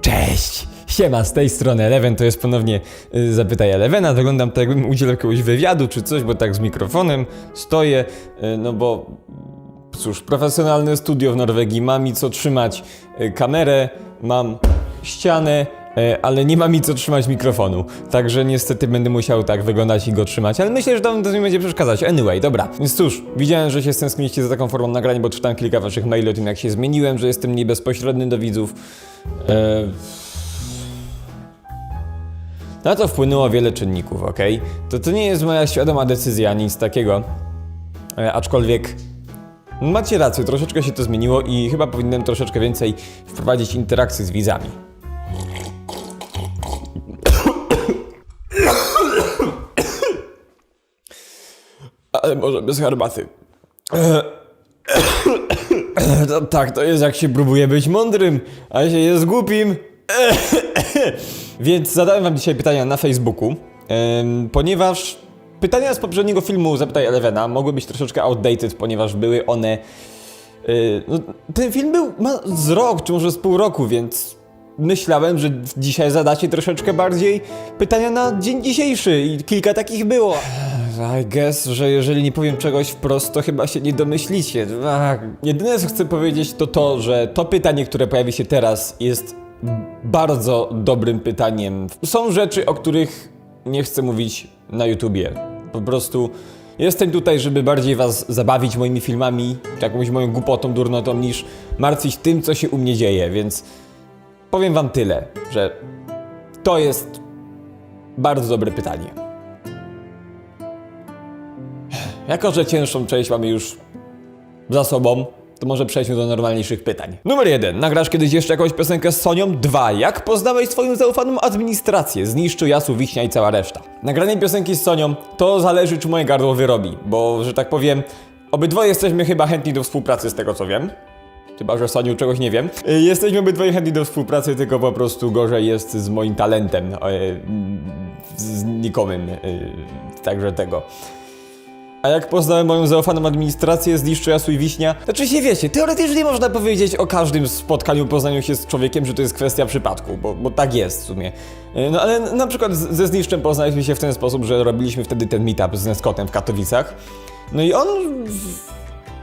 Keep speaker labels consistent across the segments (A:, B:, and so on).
A: Cześć! Siema, z tej strony Eleven, to jest ponownie y, Zapytaj Elevena. Wyglądam tak, jakbym udzielał jakiegoś wywiadu czy coś, bo tak z mikrofonem stoję, y, no bo cóż, profesjonalne studio w Norwegii, ma mi co trzymać y, kamerę, mam ścianę, ale nie ma mi co trzymać mikrofonu. Także niestety będę musiał tak wyglądać i go trzymać, ale myślę, że to, to mi będzie przeszkadzać. Anyway, dobra. Więc cóż, widziałem, że się stęskniliście za taką formą nagrania, bo czytałem kilka waszych maili o tym, jak się zmieniłem, że jestem mniej bezpośredni do widzów. E, na to wpłynęło wiele czynników, ok? To, to nie jest moja świadoma decyzja, nic takiego. E, aczkolwiek macie rację, troszeczkę się to zmieniło i chyba powinienem troszeczkę więcej wprowadzić interakcji z widzami. Może bez herbaty. To, tak, to jest jak się próbuje być mądrym, a się jest głupim. Więc zadałem wam dzisiaj pytania na Facebooku, ponieważ pytania z poprzedniego filmu Zapytaj Elevena mogły być troszeczkę outdated, ponieważ były one... y, no, ten film był z rok, czy może z pół roku, więc myślałem, że dzisiaj zadacie troszeczkę bardziej pytania na dzień dzisiejszy i kilka takich było. I guess, że jeżeli nie powiem czegoś wprost, to chyba się nie domyślicie. Jedyne co chcę powiedzieć to to, że to pytanie, które pojawi się teraz jest bardzo dobrym pytaniem. Są rzeczy, o których nie chcę mówić na YouTubie. Po prostu jestem tutaj, żeby bardziej was zabawić moimi filmami, jakąś moją głupotą, durnotą, niż martwić tym, co się u mnie dzieje, więc powiem wam tyle, że to jest bardzo dobre pytanie. Jako, że cięższą część mamy już za sobą, to może przejdźmy do normalniejszych pytań. Numer jeden. Nagrasz kiedyś jeszcze jakąś piosenkę z Sonią? Dwa. Jak poznałeś swoją zaufaną administrację? Zniszczył Jasu, Wiśnia i cała reszta. Nagranie piosenki z Sonią to zależy, czy moje gardło wyrobi, bo, że tak powiem, obydwoje jesteśmy chyba chętni do współpracy z tego, co wiem. Chyba, że Soniu czegoś nie wiem. Y, Jesteśmy obydwoje chętni do współpracy, tylko po prostu gorzej jest z moim talentem. y, Z nikomym. y, Także tego. A jak poznałem moją zaufaną administrację, zniszczył Jasu i Wiśnia? Znaczy się wiecie, teoretycznie można powiedzieć o każdym spotkaniu, poznaniu się z człowiekiem, że to jest kwestia przypadku, bo, bo tak jest w sumie. Yy, No ale na przykład ze Zniszczem poznaliśmy się w ten sposób, że robiliśmy wtedy ten meetup z Neskotem w Katowicach. No i on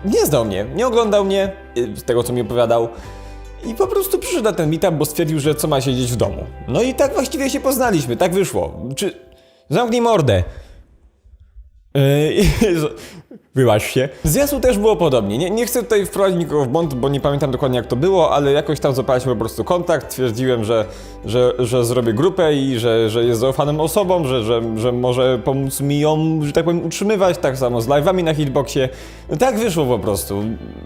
A: nie znał mnie, nie oglądał mnie, yy, z tego co mi opowiadał. I po prostu przyszedł na ten meetup, bo stwierdził, że co ma siedzieć w domu. No i tak właściwie się poznaliśmy, tak wyszło. Czy... Zamknij mordę. Yy, Wyłaź się. Z Jasu też było podobnie. Nie, nie chcę tutaj wprowadzić nikogo w błąd, bo nie pamiętam dokładnie jak to było, ale jakoś tam zapaliśmy po prostu kontakt, twierdziłem, że, że, że zrobię grupę i że, że jest zaufaną osobą, że, że, że może pomóc mi ją, że tak powiem, utrzymywać, tak samo z live'ami na hitboxie. No tak wyszło po prostu.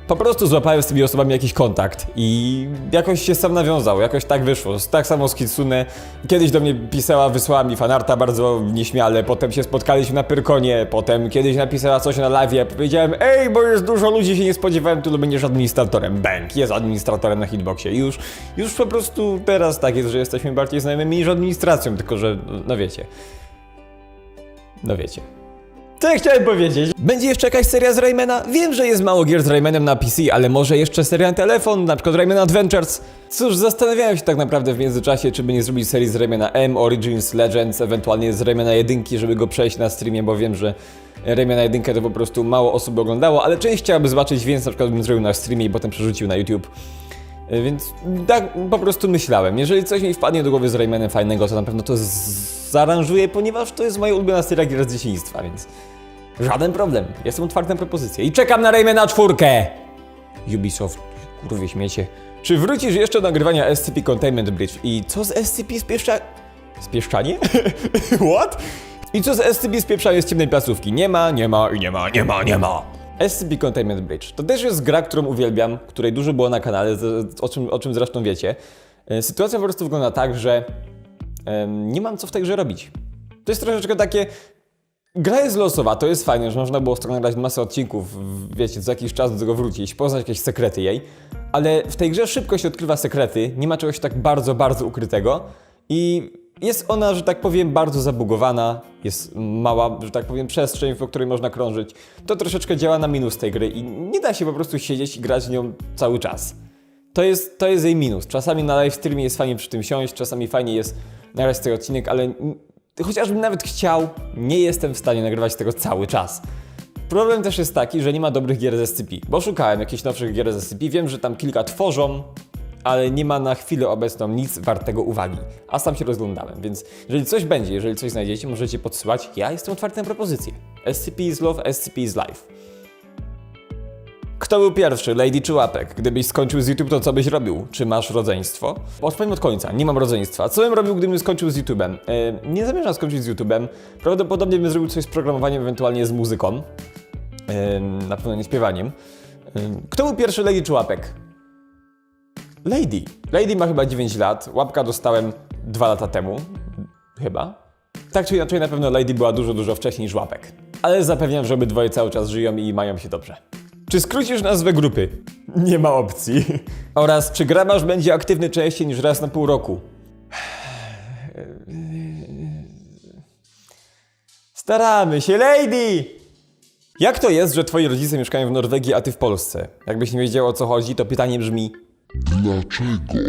A: Po prostu złapałem z tymi osobami jakiś kontakt i jakoś się sam nawiązał, jakoś tak wyszło. Tak samo z Kitsune. Kiedyś do mnie pisała, wysłała mi fanarta bardzo nieśmiale, potem się spotkaliśmy na Pyrkonie, potem kiedyś napisała coś na live, powiedziałem, ej, bo jest dużo ludzi, się nie spodziewałem, tylu będziesz administratorem. Bęk, jest administratorem na hitboxie. Już, już po prostu teraz tak jest, że jesteśmy bardziej znajomymi niż administracją, tylko że, no wiecie. No wiecie. Co ja chciałem powiedzieć? Będzie jeszcze jakaś seria z Raymana? Wiem, że jest mało gier z Raymanem na PC, ale może jeszcze seria na telefon, na przykład Rayman Adventures? Cóż, zastanawiałem się tak naprawdę w międzyczasie, czy by nie zrobić serii z Raymana M, Origins, Legends, ewentualnie z Raymana 1, żeby go przejść na streamie, bo wiem, że Raymana 1 to po prostu mało osób oglądało, ale część chciałaby zobaczyć, więc na przykład bym zrobił na streamie i potem przerzucił na YouTube. E, Więc tak po prostu myślałem. Jeżeli coś mi wpadnie do głowy z Raymanem fajnego, to na pewno to zaaranżuję, ponieważ to jest moja ulubiona seria gier z dzieciństwa, więc żaden problem. Jestem otwarty na propozycje. I czekam na Raymana czwórkę! Ubisoft, kurwie śmiecie. Czy wrócisz jeszcze do nagrywania SCP Containment Bridge? I co z SCP spieszcza... Spieszczanie? What? I co z SCP spieprzanie z ciemnej placówki? Nie ma, nie ma i nie ma, nie ma, nie ma. SCP Containment Bridge. To też jest gra, którą uwielbiam, której dużo było na kanale, o czym, o czym zresztą wiecie. E, Sytuacja po prostu wygląda tak, że nie mam co w tej grze robić. To jest troszeczkę takie... Gra jest losowa, to jest fajne, że można było nagrać masę odcinków, wiecie, co jakiś czas do tego wrócić, poznać jakieś sekrety jej, ale w tej grze szybko się odkrywa sekrety, nie ma czegoś tak bardzo, bardzo ukrytego i jest ona, że tak powiem, bardzo zabugowana, jest mała, że tak powiem, przestrzeń, po której można krążyć. To troszeczkę działa na minus tej gry i nie da się po prostu siedzieć i grać nią cały czas. To jest, to jest jej minus. Czasami na live streamie jest fajnie przy tym siąść, czasami fajnie jest nagrać ten odcinek, ale chociażbym nawet chciał, nie jestem w stanie nagrywać tego cały czas. Problem też jest taki, że nie ma dobrych gier z SCP, bo szukałem jakichś nowszych gier z SCP, wiem, że tam kilka tworzą, ale nie ma na chwilę obecną nic wartego uwagi, a sam się rozglądałem, więc jeżeli coś będzie, jeżeli coś znajdziecie, możecie podsyłać, ja jestem otwarty na propozycje. SCP is love, SCP is life. Kto był pierwszy, Lady czy Łapek? Gdybyś skończył z YouTube, to co byś robił? Czy masz rodzeństwo? Odpowiem od końca, nie mam rodzeństwa. Co bym robił, gdybym skończył z YouTube'em? E, nie zamierzam skończyć z YouTube'em. Prawdopodobnie bym zrobił coś z programowaniem, ewentualnie z muzyką. E, na pewno nie śpiewaniem. E, kto był pierwszy, Lady czy Łapek? Lady. Lady ma chyba 9 lat, Łapka dostałem 2 lata temu. Chyba. Tak czy inaczej, na pewno Lady była dużo, dużo wcześniej niż Łapek. Ale zapewniam, że obydwoje cały czas żyją i mają się dobrze. Czy skrócisz nazwę grupy? Nie ma opcji. Oraz czy grabarz będzie aktywny częściej niż raz na pół roku? Staramy się, lady! Jak to jest, że twoi rodzice mieszkają w Norwegii, a ty w Polsce? Jakbyś nie wiedział o co chodzi, to pytanie brzmi:
B: Dlaczego?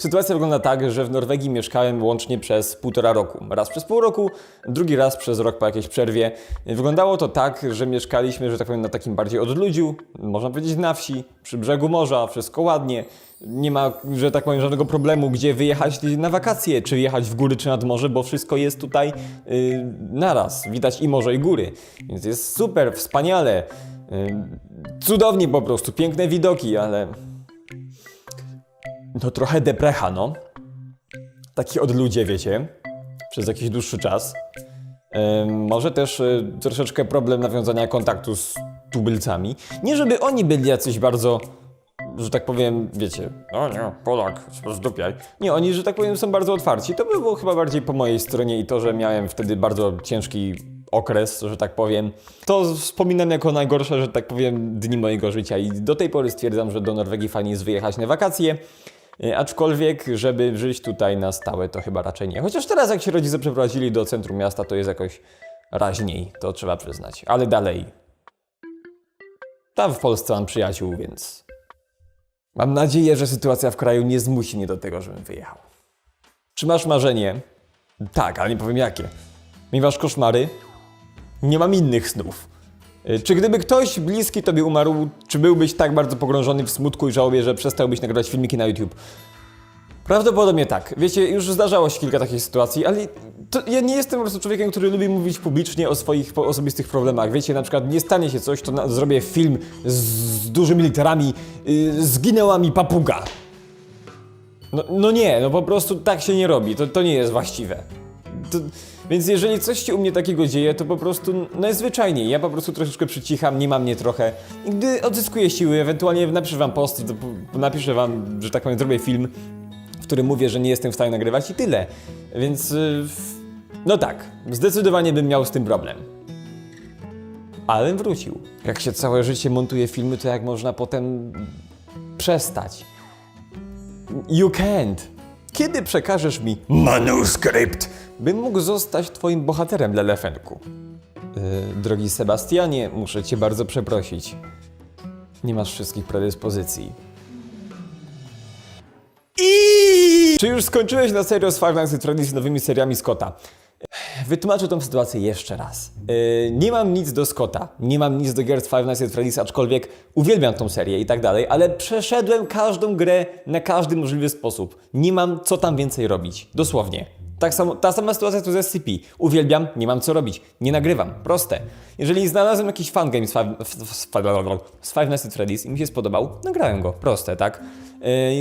A: Sytuacja wygląda tak, że w Norwegii mieszkałem łącznie przez półtora roku. Raz przez pół roku, drugi raz przez rok po jakiejś przerwie. Wyglądało to tak, że mieszkaliśmy, że tak powiem, na takim bardziej odludziu, można powiedzieć na wsi, przy brzegu morza, wszystko ładnie. Nie ma, że tak powiem, żadnego problemu, gdzie wyjechać na wakacje, czy jechać w góry, czy nad morze, bo wszystko jest tutaj yy, naraz. Widać i morze, i góry. Więc jest super, wspaniale. Yy, cudownie po prostu, piękne widoki, ale no trochę deprecha, no. Taki od ludzie, wiecie, przez jakiś dłuższy czas. Ym, może też y, troszeczkę problem nawiązania kontaktu z tubylcami. Nie żeby oni byli jacyś bardzo, że tak powiem, wiecie, o nie, Polak, zdupiaj. Nie, oni, że tak powiem, są bardzo otwarci. To było chyba bardziej po mojej stronie i to, że miałem wtedy bardzo ciężki okres, że tak powiem. To wspominam jako najgorsze, że tak powiem, dni mojego życia i do tej pory stwierdzam, że do Norwegii fajnie jest wyjechać na wakacje. E, Aczkolwiek, żeby żyć tutaj na stałe, to chyba raczej nie. Chociaż teraz, jak się rodzice przeprowadzili do centrum miasta, to jest jakoś raźniej, to trzeba przyznać. Ale dalej. Tam w Polsce mam przyjaciół, więc. Mam nadzieję, że sytuacja w kraju nie zmusi mnie do tego, żebym wyjechał. Czy masz marzenie? Tak, ale nie powiem jakie. Miewasz koszmary? Nie mam innych snów. Y, Czy gdyby ktoś bliski tobie umarł, czy byłbyś tak bardzo pogrążony w smutku i żałobie, że przestałbyś nagrywać filmiki na YouTube? Prawdopodobnie tak. Wiecie, już zdarzało się kilka takich sytuacji, ale ja nie jestem po prostu człowiekiem, który lubi mówić publicznie o swoich osobistych problemach. Wiecie, na przykład nie stanie się coś, to na, zrobię film z, z dużymi literami, yy, zginęła mi papuga. No, no nie, no po prostu tak się nie robi, to, to nie jest właściwe. To, więc jeżeli coś się u mnie takiego dzieje, to po prostu najzwyczajniej. Ja po prostu troszeczkę przycicham, nie mam mnie trochę. I gdy odzyskuję siły, ewentualnie napiszę wam post, napiszę wam, że tak powiem, zrobię film, w którym mówię, że nie jestem w stanie nagrywać i tyle. Więc y, no tak, zdecydowanie bym miał z tym problem. Ale wrócił. Jak się całe życie montuje filmy, to jak można potem przestać? You can't. Kiedy przekażesz mi manuskrypt, bym mógł zostać twoim bohaterem dla Lefenku? Yy, drogi Sebastianie, muszę cię bardzo przeprosić. Nie masz wszystkich predyspozycji. I... Czy już skończyłeś na serio z Five Nights at Freddy's nowymi seriami Scotta? Wytłumaczę tą sytuację jeszcze raz. Yy, nie mam nic do Scotta, nie mam nic do z Five Nights at Freddy's, aczkolwiek uwielbiam tą serię i tak dalej, ale przeszedłem każdą grę na każdy możliwy sposób. Nie mam co tam więcej robić. Dosłownie. Tak samo, ta sama sytuacja tu z SCP. Uwielbiam, nie mam co robić. Nie nagrywam. Proste. Jeżeli znalazłem jakiś fangame z z z Five Nights at Freddy's i mi się spodobał, nagrałem go. Proste, tak?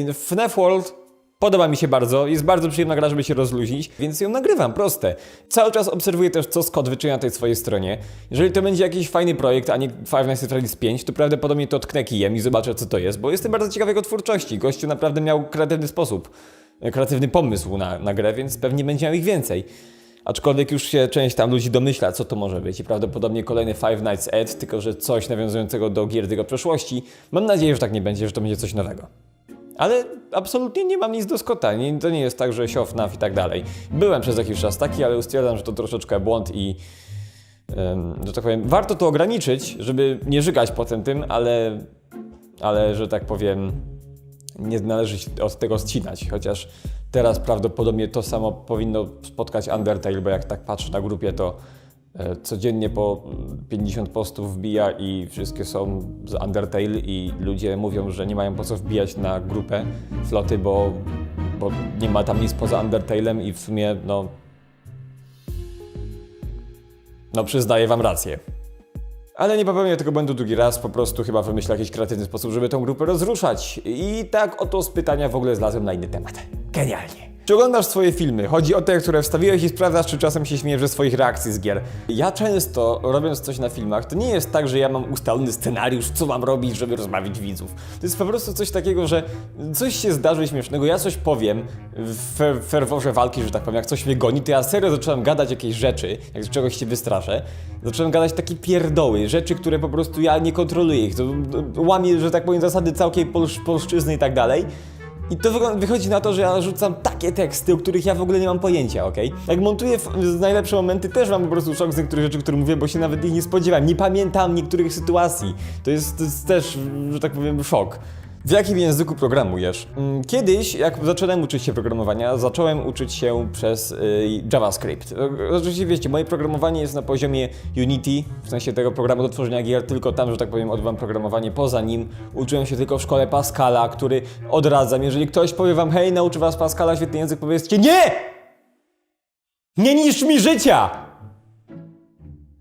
A: Yy, FNAF World Podoba mi się bardzo, jest bardzo przyjemna gra, żeby się rozluźnić, więc ją nagrywam, proste. Cały czas obserwuję też, co Scott wyczynia na tej swojej stronie. Jeżeli to będzie jakiś fajny projekt, a nie Five Nights at Freddy's 5, to prawdopodobnie to tknę kijem i zobaczę, co to jest, bo jestem bardzo ciekawy jego twórczości. Gościu naprawdę miał kreatywny sposób, e, kreatywny pomysł na, na grę, więc pewnie będzie miał ich więcej. Aczkolwiek już się część tam ludzi domyśla, co to może być i prawdopodobnie kolejny Five Nights Ed, tylko że coś nawiązującego do gier jego przeszłości. Mam nadzieję, że tak nie będzie, że to będzie coś nowego. Ale absolutnie nie mam nic do Scotta. Nie, to nie jest tak, że siow, naf i tak dalej. Byłem przez jakiś czas taki, ale stwierdzam, że to troszeczkę błąd i że tak powiem, warto to ograniczyć, żeby nie żygać potem tym, ale, ale że tak powiem, nie należy się od tego ścinać, chociaż teraz prawdopodobnie to samo powinno spotkać Undertale, bo jak tak patrzę na grupie, to e, codziennie po 50 postów wbija i wszystkie są z Undertale i ludzie mówią, że nie mają po co wbijać na grupę floty, bo, bo nie ma tam nic poza Undertale'em i w sumie no... No przyznaję wam rację. Ale nie popełnię tego błędu drugi raz, po prostu chyba wymyślę jakiś kreatywny sposób, żeby tą grupę rozruszać. I tak oto z pytania w ogóle znalazłem na inny temat. Genialnie. Czy oglądasz swoje filmy? Chodzi o te, które wstawiłeś i sprawdzasz, czy czasem się śmiejesz ze swoich reakcji z gier. Ja często, robiąc coś na filmach, to nie jest tak, że ja mam ustalony scenariusz, co mam robić, żeby rozbawić widzów. To jest po prostu coś takiego, że coś się zdarzy śmiesznego, ja coś powiem w fer- ferworze walki, że tak powiem, jak coś mnie goni, to ja serio zacząłem gadać jakieś rzeczy, jak z czegoś się wystraszę. Zacząłem gadać takie pierdoły, rzeczy, które po prostu ja nie kontroluję ich. To to łamię, że tak powiem, zasady całej polsz- polszczyzny i tak dalej. I to wychodzi na to, że ja rzucam takie teksty, o których ja w ogóle nie mam pojęcia, okej? Jak montuję najlepsze momenty, też mam po prostu szok z niektórych rzeczy, które mówię, bo się nawet ich nie spodziewałem. Nie pamiętam niektórych sytuacji. To jest, to jest też, że tak powiem, szok. W jakim języku programujesz? Mm, Kiedyś, jak zacząłem uczyć się programowania, zacząłem uczyć się przez y, JavaScript. Y, Oczywiście wiecie, moje programowanie jest na poziomie Unity, w sensie tego programu do tworzenia gier, tylko tam, że tak powiem, odbywam programowanie. Poza nim uczyłem się tylko w szkole Pascala, który odradzam. Jeżeli ktoś powie wam, hej, nauczy was Pascala, świetny język, powiedzcie nie! Nie niszcz mi życia!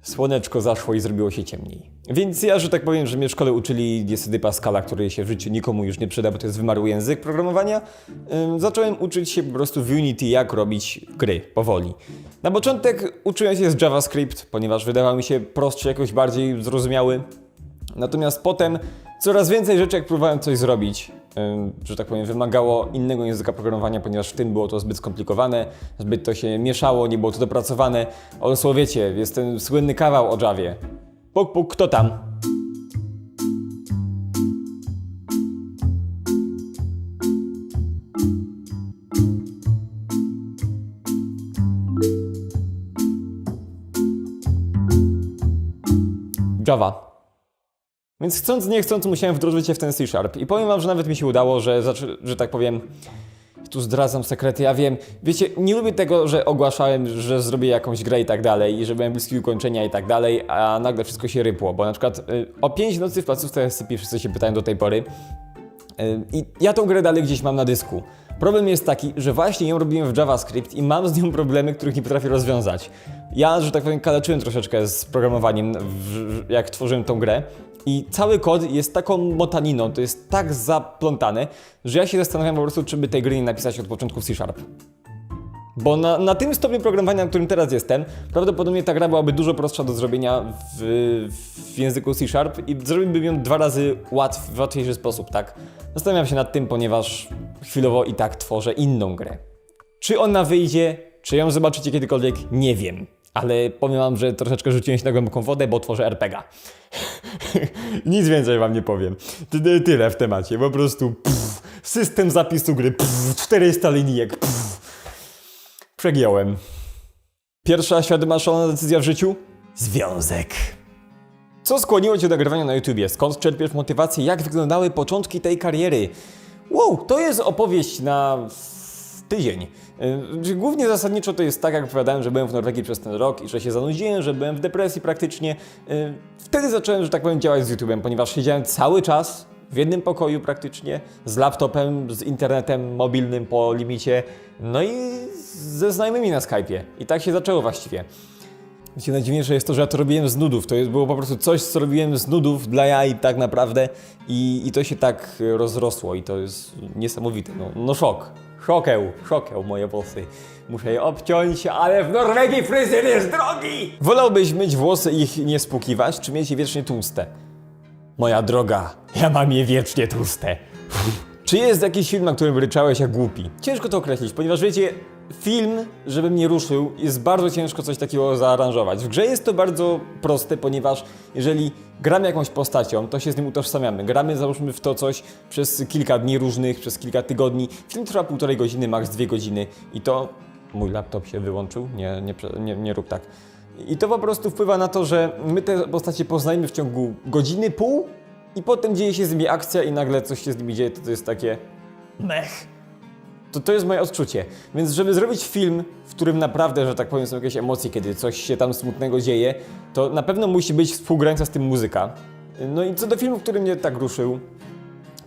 A: Słoneczko zaszło i zrobiło się ciemniej. Więc ja, że tak powiem, że mnie w szkole uczyli niestety Pascala, który się w życiu nikomu już nie przyda, bo to jest wymarły język programowania, ym, zacząłem uczyć się po prostu w Unity, jak robić gry, powoli. Na początek uczyłem się z JavaScript, ponieważ wydawał mi się prostszy, jakoś bardziej zrozumiały. Natomiast potem coraz więcej rzeczy, jak próbowałem coś zrobić, że tak powiem, wymagało innego języka programowania, ponieważ w tym było to zbyt skomplikowane, zbyt to się mieszało, nie było to dopracowane. Also, wiecie, jest ten słynny kawał o Javie. Puk, puk, kto tam? Java. Więc chcąc, nie chcąc, musiałem wdrożyć się w ten C-Sharp. I powiem wam, że nawet mi się udało, że, że tak powiem, tu zdradzam sekrety, ja wiem. Wiecie, nie lubię tego, że ogłaszałem, że zrobię jakąś grę i tak dalej, i że byłem bliski ukończenia i tak dalej, a nagle wszystko się rypło, bo na przykład y, o 5 nocy w placówce SCP wszyscy się pytają do tej pory, y, i ja tą grę dalej gdzieś mam na dysku. Problem jest taki, że właśnie ją robiłem w JavaScript i mam z nią problemy, których nie potrafię rozwiązać. Ja, że tak powiem, kaleczyłem troszeczkę z programowaniem, w, jak tworzyłem tą grę. I cały kod jest taką motaniną, to jest tak zaplątane, że ja się zastanawiam po prostu, czy by tej gry nie napisać od początku w C-Sharp. Bo na, na tym stopniu programowania, na którym teraz jestem, prawdopodobnie ta gra byłaby dużo prostsza do zrobienia w, w języku C Sharp i zrobiłbym ją dwa razy łatw, w łatwiejszy sposób, tak? Zastanawiam się nad tym, ponieważ chwilowo i tak tworzę inną grę. Czy ona wyjdzie, czy ją zobaczycie kiedykolwiek, nie wiem. Ale powiem wam, że troszeczkę rzuciłem się na głęboką wodę, bo tworzę RPGa. Nic więcej wam nie powiem. Ty- ty- Tyle w temacie, po prostu pff, system zapisu gry, pff, 400 linijek, pff. Przegiąłem. Pierwsza świadoma szalona decyzja w życiu? Związek. Co skłoniło Cię do nagrywania na YouTubie? Skąd czerpiesz motywację? Jak wyglądały początki tej kariery? Wow, to jest opowieść na tydzień. Yy, Głównie zasadniczo to jest tak, jak opowiadałem, że byłem w Norwegii przez ten rok i że się zanudziłem, że byłem w depresji praktycznie. Yy, Wtedy zacząłem, że tak powiem, działać z YouTubem, ponieważ siedziałem cały czas w jednym pokoju praktycznie, z laptopem, z internetem mobilnym po limicie, no i ze znajomymi na Skype'ie. I tak się zaczęło właściwie. Wiecie, najdziwniejsze jest to, że ja to robiłem z nudów. To było po prostu coś, co robiłem z nudów dla jaj tak naprawdę i, i to się tak e, rozrosło i to jest niesamowite. No, no szok. Szokeł, szokeł moje włosy. Muszę je obciąć, ale w Norwegii fryzjer jest drogi! Wolałbyś myć włosy i ich nie spłukiwać, czy mieć je wiecznie tłuste? Moja droga, ja mam je wiecznie tłuste. Czy jest jakiś film, na którym ryczałeś jak głupi? Ciężko to określić, ponieważ wiecie, film, żeby mnie ruszył, jest bardzo ciężko coś takiego zaaranżować. W grze jest to bardzo proste, ponieważ jeżeli gramy jakąś postacią, to się z nim utożsamiamy. Gramy, załóżmy, w to coś przez kilka dni różnych, przez kilka tygodni. Film trwa półtorej godziny, maks dwie godziny i to... Mój laptop się wyłączył? Nie, nie, nie, nie rób tak. I to po prostu wpływa na to, że my te postacie poznajemy w ciągu godziny, pół i potem dzieje się z nimi akcja i nagle coś się z nimi dzieje, to, to jest takie mech. To, to jest moje odczucie. Więc żeby zrobić film, w którym naprawdę, że tak powiem, są jakieś emocje, kiedy coś się tam smutnego dzieje, to na pewno musi być współgrająca z tym muzyka. No i co do filmu, który mnie tak ruszył,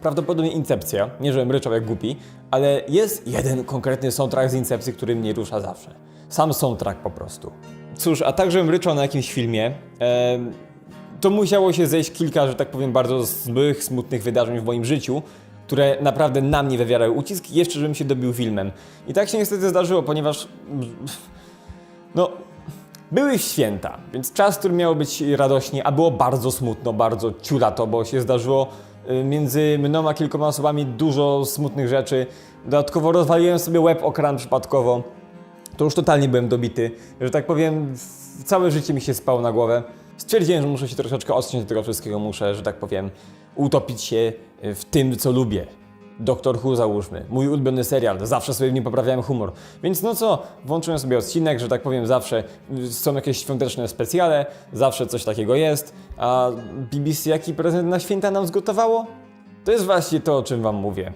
A: prawdopodobnie Incepcja. Nie, żebym ryczał jak głupi, ale jest jeden konkretny soundtrack z Incepcji, który mnie rusza zawsze. Sam soundtrack po prostu. Cóż, a tak, żebym ryczał na jakimś filmie, em, to musiało się zejść kilka, że tak powiem, bardzo złych, smutnych wydarzeń w moim życiu, które naprawdę na mnie wywierały ucisk, jeszcze żebym się dobił filmem. I tak się niestety zdarzyło, ponieważ no, były święta, więc czas, który miał być radośnie, a było bardzo smutno, bardzo ciulato, bo się zdarzyło y, między mną a kilkoma osobami dużo smutnych rzeczy. Dodatkowo rozwaliłem sobie łeb o kran przypadkowo. To już totalnie byłem dobity, że tak powiem, całe życie mi się spało na głowę. Stwierdziłem, że muszę się troszeczkę odciąć od tego wszystkiego, muszę, że tak powiem, utopić się w tym, co lubię. Doktor Who załóżmy, mój ulubiony serial, zawsze sobie w nim poprawiałem humor. Więc no co, włączyłem sobie odcinek, że tak powiem, zawsze y, są jakieś świąteczne specjale, zawsze coś takiego jest, a BBC jaki prezent na święta nam zgotowało? To jest właśnie to, o czym wam mówię.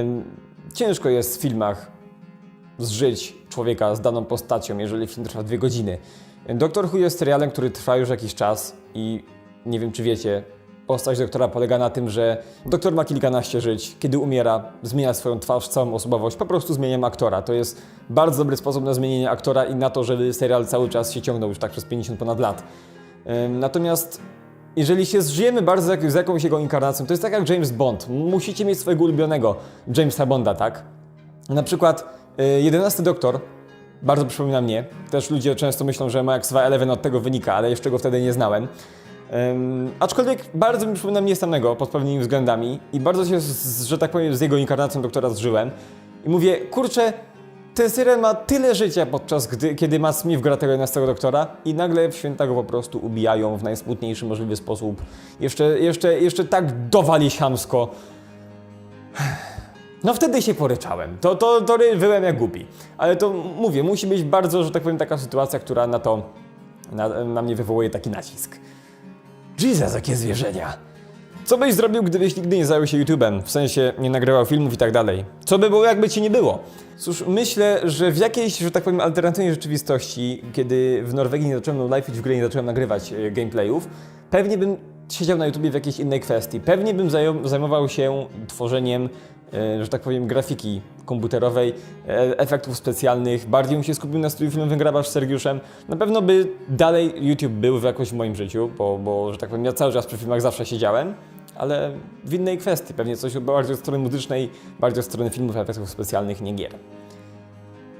A: Ym, ciężko jest w filmach zżyć człowieka z daną postacią, jeżeli film trwa dwie godziny. Doktor Who jest serialem, który trwa już jakiś czas i nie wiem, czy wiecie, postać doktora polega na tym, że doktor ma kilkanaście żyć, kiedy umiera, zmienia swoją twarz, całą osobowość, po prostu zmieniam aktora. To jest bardzo dobry sposób na zmienienie aktora i na to, żeby serial cały czas się ciągnął już tak przez 50 ponad lat. Natomiast jeżeli się zżyjemy bardzo jak- z jakąś jego inkarnacją, to jest tak jak James Bond. Musicie mieć swojego ulubionego Jamesa Bonda, tak? Na przykład y, 11 Doktor bardzo przypomina mnie. Też ludzie często myślą, że Max 2.11 od tego wynika, ale jeszcze go wtedy nie znałem. Ym, aczkolwiek bardzo mi przypomina mnie samego pod pewnymi względami i bardzo się, z, że tak powiem, z jego inkarnacją doktora zżyłem. I mówię, kurczę, ten serial ma tyle życia podczas gdy, kiedy Matt Smith gra tego 11 doktora i nagle w święta go po prostu ubijają w najsmutniejszy możliwy sposób. Jeszcze, jeszcze, jeszcze tak dowali siamsko. No wtedy się poryczałem. To, to, to wyłem jak głupi. Ale to mówię, musi być bardzo, że tak powiem, taka sytuacja, która na to, na, na mnie wywołuje taki nacisk. Jesus, jakie zwierzenia. Co byś zrobił, gdybyś nigdy nie zajął się YouTube'em? W sensie nie nagrywał filmów i tak dalej. Co by było, jakby ci nie było? Cóż, myślę, że w jakiejś, że tak powiem, alternatywnej rzeczywistości, kiedy w Norwegii nie zacząłem live w grę nie zacząłem nagrywać e, gameplayów, pewnie bym siedział na YouTubie w jakiejś innej kwestii. Pewnie bym zajmował się tworzeniem, e, że tak powiem, grafiki komputerowej, e, efektów specjalnych, bardziej bym się skupił na studiu filmowym Grabarz z Sergiuszem. Na pewno by dalej YouTube był w jakoś w moim życiu, bo, bo że tak powiem, ja cały czas przy filmach zawsze siedziałem, ale w innej kwestii, pewnie coś bardziej od strony muzycznej, bardziej od strony filmów, efektów specjalnych, nie gier.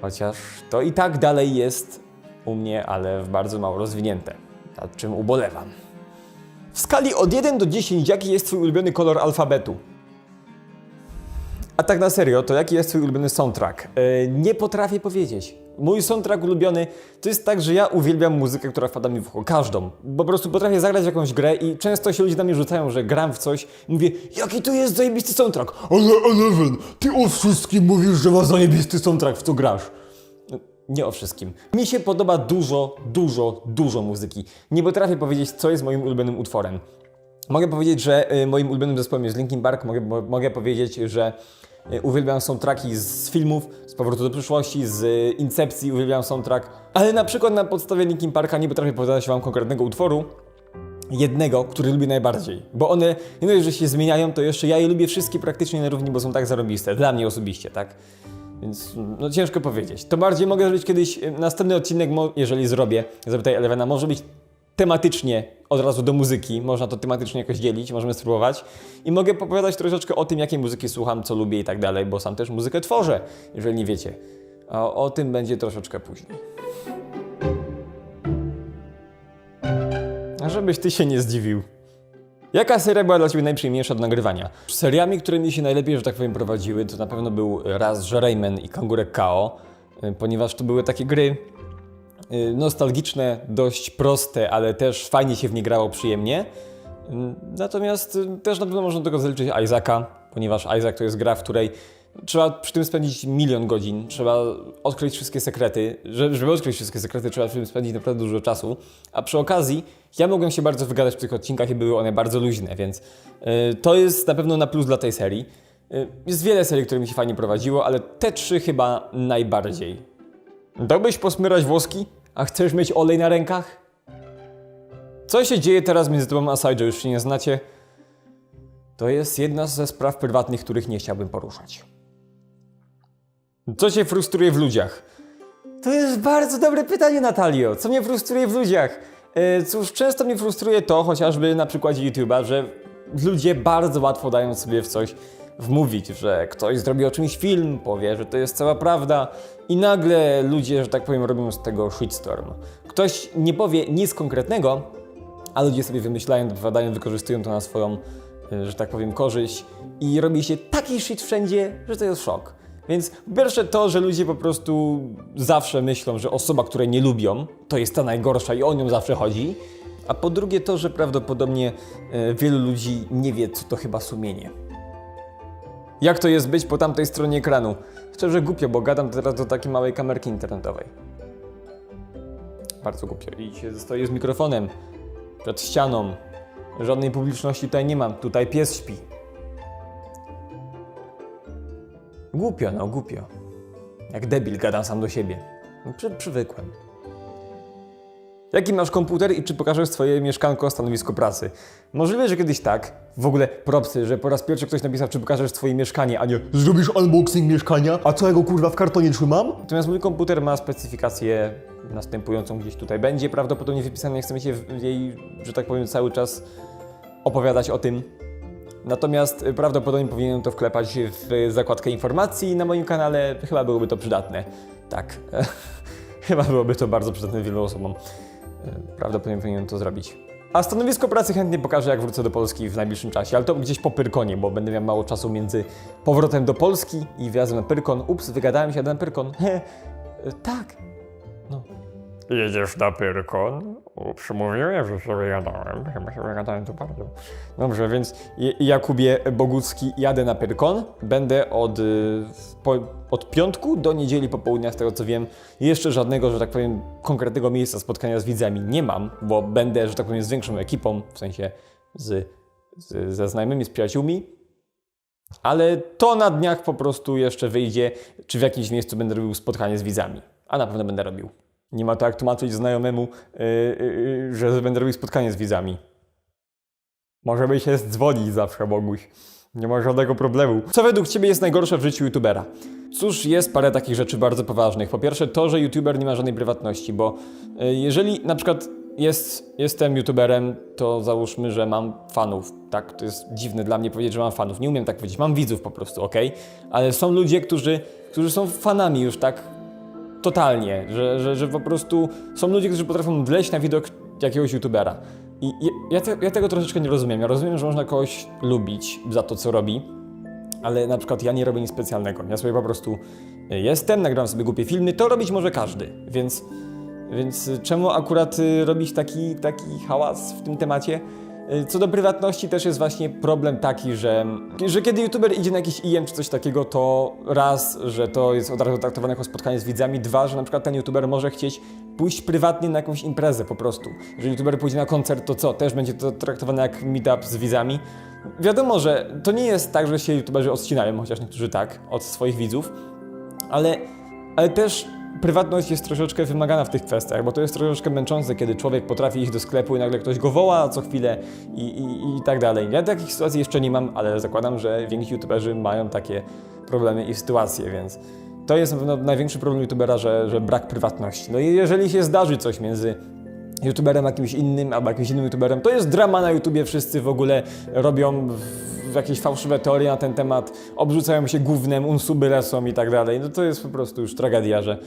A: Chociaż to i tak dalej jest u mnie, ale w bardzo mało rozwinięte, nad czym ubolewam. W skali od 1 do 10, jaki jest Twój ulubiony kolor alfabetu? A tak na serio, to jaki jest Twój ulubiony soundtrack? Yy, nie potrafię powiedzieć. Mój soundtrack ulubiony to jest tak, że ja uwielbiam muzykę, która wpada mi w ucho. Każdą. Po prostu potrafię zagrać jakąś grę i często się ludzie na mnie rzucają, że gram w coś i mówię, jaki tu jest zajebisty soundtrack. Ale Eleven, ty o wszystkim mówisz, że ma zajebisty soundtrack, w co grasz. Nie o wszystkim. Mi się podoba dużo, dużo, dużo muzyki. Nie potrafię powiedzieć, co jest moim ulubionym utworem. Mogę powiedzieć, że y, moim ulubionym zespołem jest Linkin Park. Mogę, mo- mogę powiedzieć, że y, uwielbiam soundtracki z filmów, z Powrotu do przyszłości, z y, Incepcji, uwielbiam soundtrack. Ale na przykład na podstawie Linkin Parka nie potrafię powiedzieć wam konkretnego utworu, jednego, który lubię najbardziej. Bo one, nie dość, że się zmieniają, to jeszcze ja je lubię wszystkie praktycznie na równi, bo są tak zarobiste. Dla mnie osobiście, tak? Więc no ciężko powiedzieć. To bardziej mogę zrobić kiedyś y, następny odcinek, jeżeli zrobię, Zapytaj Elevena, może być tematycznie od razu do muzyki, można to tematycznie jakoś dzielić, możemy spróbować. I mogę opowiadać troszeczkę o tym, jakie muzyki słucham, co lubię i tak dalej, bo sam też muzykę tworzę, jeżeli nie wiecie. A o tym będzie troszeczkę później. A żebyś ty się nie zdziwił. Jaka seria była dla Ciebie najprzyjemniejsza do nagrywania? Seriami, które mi się najlepiej, że tak powiem, prowadziły, to na pewno był raz że Rayman i Kangurek Kao, y, ponieważ to były takie gry y, nostalgiczne, dość proste, ale też fajnie się w nie grało przyjemnie. Natomiast y, też na pewno można do tego zaliczyć Isaaca, ponieważ Isaac to jest gra, w której trzeba przy tym spędzić milion godzin, trzeba odkryć wszystkie sekrety. Że- Żeby odkryć wszystkie sekrety, trzeba przy tym spędzić naprawdę dużo czasu. A przy okazji, ja mogłem się bardzo wygadać w tych odcinkach i były one bardzo luźne, więc y, to jest na pewno na plus dla tej serii. Y, Jest wiele serii, które mi się fajnie prowadziło, ale te trzy chyba najbardziej. Dałbyś posmyrać włoski, a chcesz mieć olej na rękach? Co się dzieje teraz między tobą a Saijo, już się nie znacie? To jest jedna ze spraw prywatnych, których nie chciałbym poruszać. Co cię frustruje w ludziach? To jest bardzo dobre pytanie, Natalio. Co mnie frustruje w ludziach? E, Cóż, często mnie frustruje to, chociażby na przykładzie YouTube'a, że ludzie bardzo łatwo dają sobie w coś wmówić, że ktoś zrobi o czymś film, powie, że to jest cała prawda i nagle ludzie, że tak powiem, robią z tego shitstorm. Ktoś nie powie nic konkretnego, a ludzie sobie wymyślają, dopowiadają, wykorzystują to na swoją, e, że tak powiem, korzyść i robi się taki shit wszędzie, że to jest szok. Więc po pierwsze to, że ludzie po prostu zawsze myślą, że osoba, której nie lubią, to jest ta najgorsza i o nią zawsze chodzi. A po drugie to, że prawdopodobnie e, wielu ludzi nie wie, co to chyba sumienie. Jak to jest być po tamtej stronie ekranu? Szczerze głupio, bo gadam teraz do takiej małej kamerki internetowej. Bardzo głupio. I się stoję z mikrofonem przed ścianą. Żadnej publiczności tutaj nie mam. Tutaj pies śpi. Głupio, no głupio. Jak debil gadam sam do siebie. No, Przy, przywykłem. Jaki masz komputer i czy pokażesz swoje mieszkanko, stanowisko pracy? Możliwe, że kiedyś tak. W ogóle propsy, że po raz pierwszy ktoś napisał, czy pokażesz swoje mieszkanie, a nie
C: Zrobisz unboxing mieszkania? A co ja go kurwa w kartonie trzymam?
A: Natomiast mój komputer ma specyfikację następującą gdzieś tutaj będzie prawdopodobnie wypisane, nie chcemy się jej, że tak powiem, cały czas opowiadać o tym. Natomiast y, prawdopodobnie powinienem to wklepać w zakładkę informacji na moim kanale, chyba byłoby to przydatne. Tak, chyba byłoby to bardzo przydatne wielu osobom. Y, Prawdopodobnie powinienem to zrobić. A stanowisko pracy chętnie pokażę, jak wrócę do Polski w najbliższym czasie, ale to gdzieś po Pyrkonie, bo będę miał mało czasu między powrotem do Polski i wjazdem na Pyrkon. Ups, wygadałem się na Pyrkon. Y, tak. Jedziesz na Pyrkon? Ups, mówiłem, że się wygadałem. Chyba się wygadałem to bardzo. Dobrze, więc Ja- Jakubie Bogucki jadę na Pyrkon. Będę od, y, po, od piątku do niedzieli popołudnia, z tego co wiem. Jeszcze żadnego, że tak powiem, konkretnego miejsca spotkania z widzami nie mam, bo będę, że tak powiem, z większą ekipą, w sensie z, z, ze znajomymi, z przyjaciółmi. Ale to na dniach po prostu jeszcze wyjdzie, czy w jakimś miejscu będę robił spotkanie z widzami. A na pewno będę robił. Nie ma to jak tłumaczyć znajomemu, yy, yy, że będę robił spotkanie z widzami. Możemy się dzwonić zawsze, Boguś. Nie ma żadnego problemu. Co według Ciebie jest najgorsze w życiu youtubera? Cóż, jest parę takich rzeczy bardzo poważnych. Po pierwsze to, że youtuber nie ma żadnej prywatności, bo y, jeżeli na przykład jest, jestem youtuberem, to załóżmy, że mam fanów, tak? To jest dziwne dla mnie powiedzieć, że mam fanów. Nie umiem tak powiedzieć. Mam widzów po prostu, ok? Ale są ludzie, którzy, którzy są fanami już tak totalnie, że, że, że po prostu są ludzie, którzy potrafią wleźć na widok jakiegoś youtubera. I ja, te, ja tego troszeczkę nie rozumiem. Ja rozumiem, że można kogoś lubić za to, co robi, ale na przykład ja nie robię nic specjalnego. Ja sobie po prostu jestem, nagram sobie głupie filmy, to robić może każdy, więc, więc czemu akurat y, robić taki, taki hałas w tym temacie? Y, Co do prywatności też jest właśnie problem taki, że, że kiedy youtuber idzie na jakiś IM czy coś takiego, to raz, że to jest od razu traktowane jako spotkanie z widzami, dwa, że na przykład ten youtuber może chcieć pójść prywatnie na jakąś imprezę po prostu. Jeżeli youtuber pójdzie na koncert, to co? Też będzie to traktowane jak meetup z widzami. Wiadomo, że to nie jest tak, że się youtuberzy odcinają, chociaż niektórzy tak, od swoich widzów, ale, ale też prywatność jest troszeczkę wymagana w tych kwestiach, bo to jest troszeczkę męczące, kiedy człowiek potrafi iść do sklepu i nagle ktoś go woła co chwilę i, i, i tak dalej. Ja takich sytuacji jeszcze nie mam, ale zakładam, że więksi youtuberzy mają takie problemy i sytuacje, więc to jest pewno największy problem youtubera, że, że brak prywatności. No i jeżeli się zdarzy coś między youtuberem jakimś innym albo jakimś innym youtuberem, to jest drama na YouTubie, wszyscy w ogóle robią jakieś fałszywe teorie na ten temat, obrzucają się gównem, unsuby lecą i tak dalej. No to jest po prostu już tragedia, że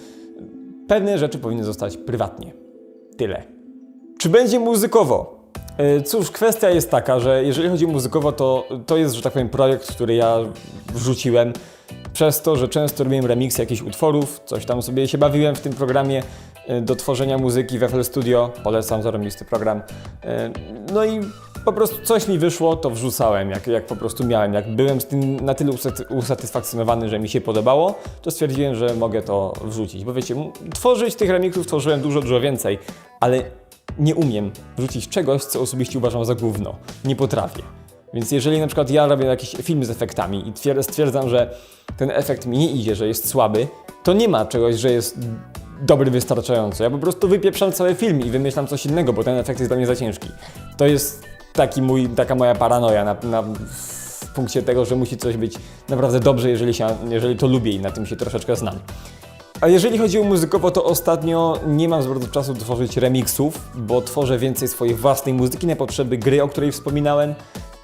A: pewne rzeczy powinny zostać prywatnie. Tyle. Czy będzie muzykowo? E, Cóż, kwestia jest taka, że jeżeli chodzi muzykowo, to to jest, że tak powiem, projekt, który ja wrzuciłem przez to, że często robiłem remixy jakichś utworów, coś tam sobie się bawiłem w tym programie do tworzenia muzyki w FL Studio. Polecam zarobisty program. E, No i po prostu coś mi wyszło, to wrzucałem, jak, jak po prostu miałem. Jak byłem z tym na tyle usaty- usatysfakcjonowany, że mi się podobało, to stwierdziłem, że mogę to wrzucić. Bo wiecie, tworzyć tych remixów tworzyłem dużo, dużo więcej, ale nie umiem wrzucić czegoś, co osobiście uważam za gówno. Nie potrafię. Więc jeżeli na przykład ja robię jakiś film z efektami i twier- stwierdzam, że ten efekt mi nie idzie, że jest słaby, to nie ma czegoś, że jest dobry wystarczająco. Ja po prostu wypieprzam cały film i wymyślam coś innego, bo ten efekt jest dla mnie za ciężki. To jest taki mój, taka moja paranoja na, na, w punkcie tego, że musi coś być naprawdę dobrze, jeżeli, się, jeżeli to lubię i na tym się troszeczkę znam. A jeżeli chodzi o muzykowo, to ostatnio nie mam za bardzo czasu tworzyć remixów, bo tworzę więcej swojej własnej muzyki na potrzeby gry, o której wspominałem.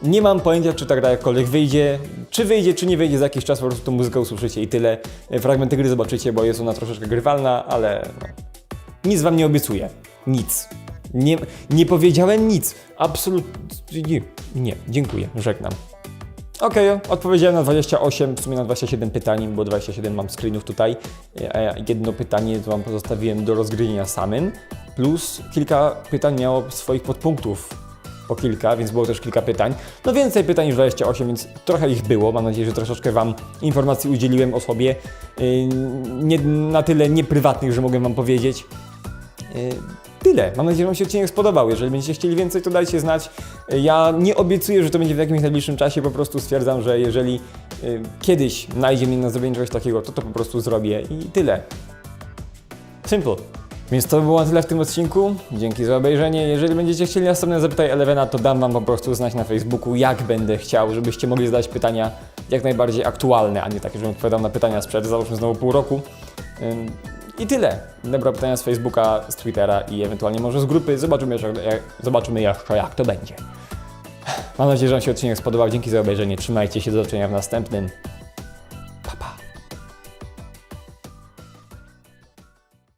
A: Nie mam pojęcia, czy ta gra jakkolwiek wyjdzie, czy wyjdzie, czy nie wyjdzie za jakiś czas, po prostu muzykę usłyszycie i tyle. Fragmenty gry zobaczycie, bo jest ona troszeczkę grywalna, ale no, nic wam nie obiecuję. Nic. Nie, nie powiedziałem nic. Absolutnie. Nie, nie, dziękuję, żegnam. Okej, odpowiedziałem na 28, w sumie na 27 pytań, bo 27 mam screenów tutaj, a ja jedno pytanie Wam pozostawiłem do rozgryzienia samym, plus kilka pytań miało swoich podpunktów, po kilka, więc było też kilka pytań. No więcej pytań niż 28, więc trochę ich było. Mam nadzieję, że troszeczkę Wam informacji udzieliłem o sobie, yy, nie, na tyle nieprywatnych, że mogę Wam powiedzieć. Yy, Tyle. Mam nadzieję, że Wam się odcinek spodobał. Jeżeli będziecie chcieli więcej, to dajcie znać. Yy, Ja nie obiecuję, że to będzie w jakimś najbliższym czasie. Po prostu stwierdzam, że jeżeli kiedyś najdzie mnie na zrobienie czegoś takiego, to to po prostu zrobię i tyle. Simple. Więc to by było na tyle w tym odcinku. Dzięki za obejrzenie. Jeżeli będziecie chcieli następne Zapytaj Elevena, to dam Wam po prostu znać na Facebooku, jak będę chciał, żebyście mogli zadać pytania jak najbardziej aktualne, a nie takie, żebym odpowiadał na pytania sprzed, załóżmy znowu pół roku. I tyle. Dobra pytania z Facebooka, z Twittera i ewentualnie może z grupy. Zobaczymy jeszcze, jak, zobaczymy jeszcze, jak to będzie. Mam nadzieję, że Wam się odcinek spodobał. Dzięki za obejrzenie. Trzymajcie się. Do zobaczenia w następnym.